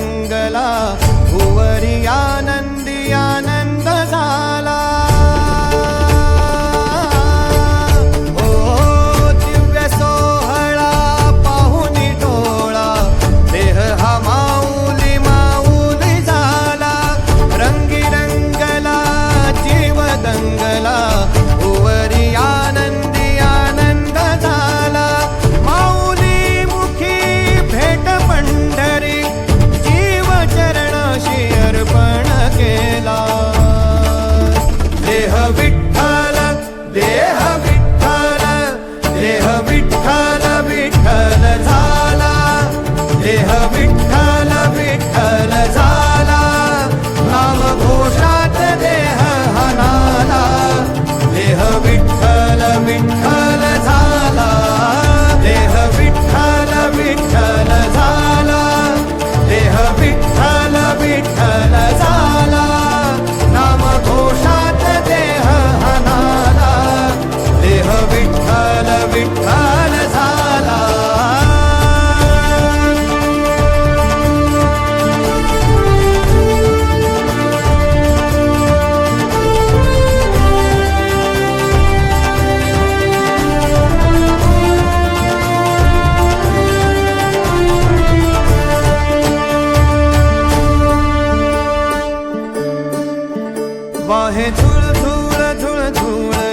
मंगला விட்டு बाहे झुळ झुळ झुळ झुळ